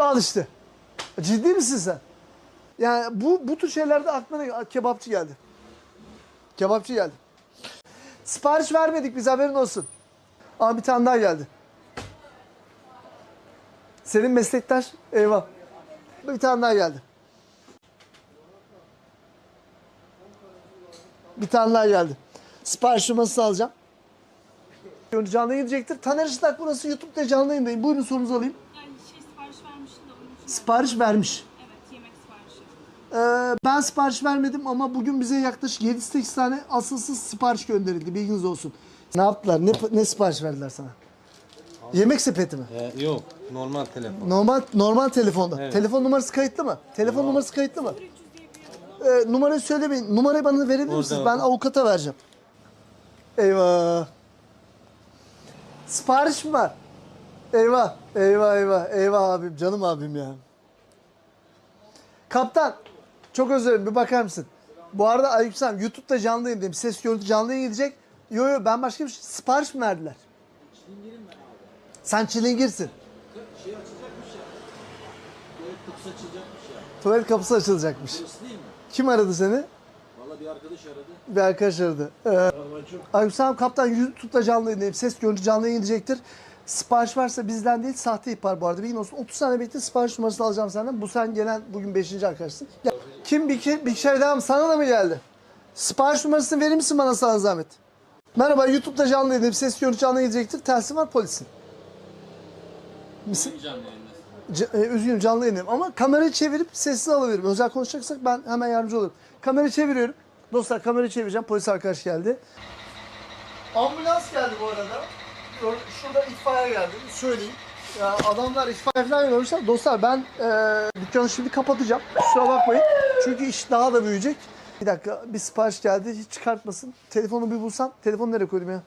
Al işte. Ciddi misin sen? Yani bu bu tür şeylerde aklına kebapçı geldi. Kebapçı geldi. Sipariş vermedik biz haberin olsun. Aa bir tane daha geldi. Senin meslektaş eyvah. Bir tane daha geldi. Bir tane daha geldi. Sipariş numarası alacağım. Canlı yayın gidecektir. Taner Işıtak burası YouTube'da canlı yayındayım. Buyurun sorunuzu alayım. Yani şey sipariş vermiştim de onun için. Sipariş vermiş. Evet yemek siparişi. Ee, ben sipariş vermedim ama bugün bize yaklaşık 7-8 tane asılsız sipariş gönderildi. Bilginiz olsun. Ne yaptılar? Ne, ne sipariş verdiler sana? Yemek sepeti mi? Ee, yok normal telefon. Normal normal telefonda. Evet. Telefon numarası kayıtlı mı? Telefon numarası kayıtlı mı? Ee, numarayı söylemeyin. Numarayı bana verebilir Orada, misiniz? Ben avukata vereceğim. Eyvah. Sipariş mi var? Eyvah, eyvah, eyvah, eyvah abim, canım abim ya. Kaptan, çok özür dilerim, bir bakar mısın? Bu arada Aleykümselam, YouTube'da canlı yayındayım. Ses görüntü canlı yayın gidecek. Yo yo, ben başka bir şey, sipariş mi verdiler? Sen çilingirsin. Şey açılacakmış ya. Tuvalet kapısı açılacakmış ya. Tuvalet kapısı açılacakmış. Kim aradı seni? Valla bir arkadaş aradı. Bir arkadaş aradı. Ee, Aleykümselam kaptan YouTube'da canlı yayındayım. Ses görüntü canlı yayın gidecektir. Sipariş varsa bizden değil sahte ihbar bu arada. Bilgin olsun. 30 saniye bekle sipariş numarasını alacağım senden. Bu sen gelen bugün 5. arkadaşsın. Gel. Kim bir kere bir kere devam sana da mı geldi? Sipariş numarasını verir misin bana sana zahmet? Merhaba YouTube'da canlı yayındayım. Ses görüntü canlı gidecektir. Telsin var polisin. Misin? C- e, üzgünüm canlı yayındayım ama kamerayı çevirip sessiz alıveririm. Özel konuşacaksak ben hemen yardımcı olurum. Kamerayı çeviriyorum. Dostlar kamerayı çevireceğim. Polis arkadaş geldi. Ambulans geldi bu arada. Şurada itfaiye geldi. Söyleyeyim. Ya adamlar itfaiye falan yollamışlar. Dostlar ben e, dükkanı şimdi kapatacağım. Kusura bakmayın. Çünkü iş daha da büyüyecek. Bir dakika bir sipariş geldi. Hiç çıkartmasın. Telefonu bir bulsam. Telefonu nereye koydum ya?